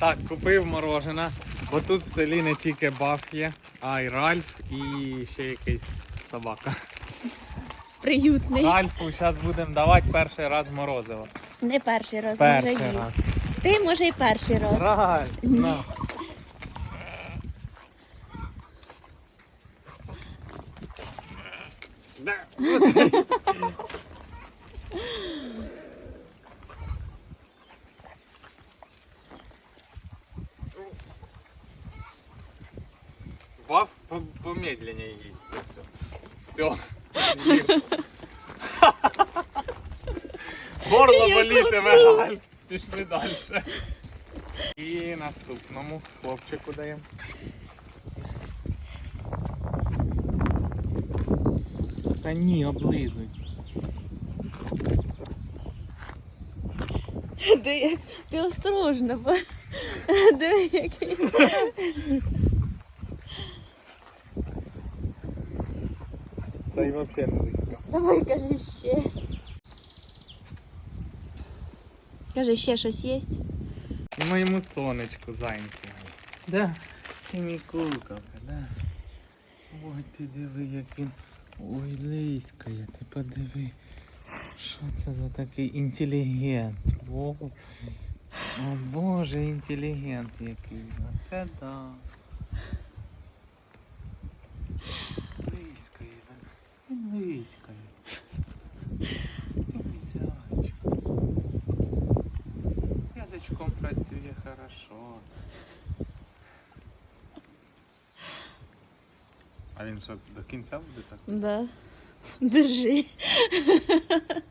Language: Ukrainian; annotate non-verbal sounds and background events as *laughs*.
Так, купив морожене, бо тут в селі не тільки баф є, а й Ральф і ще якийсь собака. Приютний. Ральфу зараз будемо давати перший раз морозиво. Не перший раз, може Перший їв. раз. Ти може і перший раз. Ральф, на. Да. *laughs* Баф по- помедленнее есть. Все. Все. *laughs* Горло Я болітиме, Пішли далі. І наступному хлопчику даємо. Та ні, облизуй. Ти, ти осторожно, бо диви, який. Це і взагалі не близько. Давай кажи ще. Кажи, ще щось є? Моєму сонечку зайньку. Да, ти мій куколка, да. Ой, ти диви, як він. Ой, лиськає, ти подиви. Що це за такий інтелігент? О, о Боже, інтелігент який. Оце да. Лиськає, він лиськає. Ти мій зайчик. Язичком працює хорошо. А він до кінця буде так? Да. *laughs* Держи. *laughs*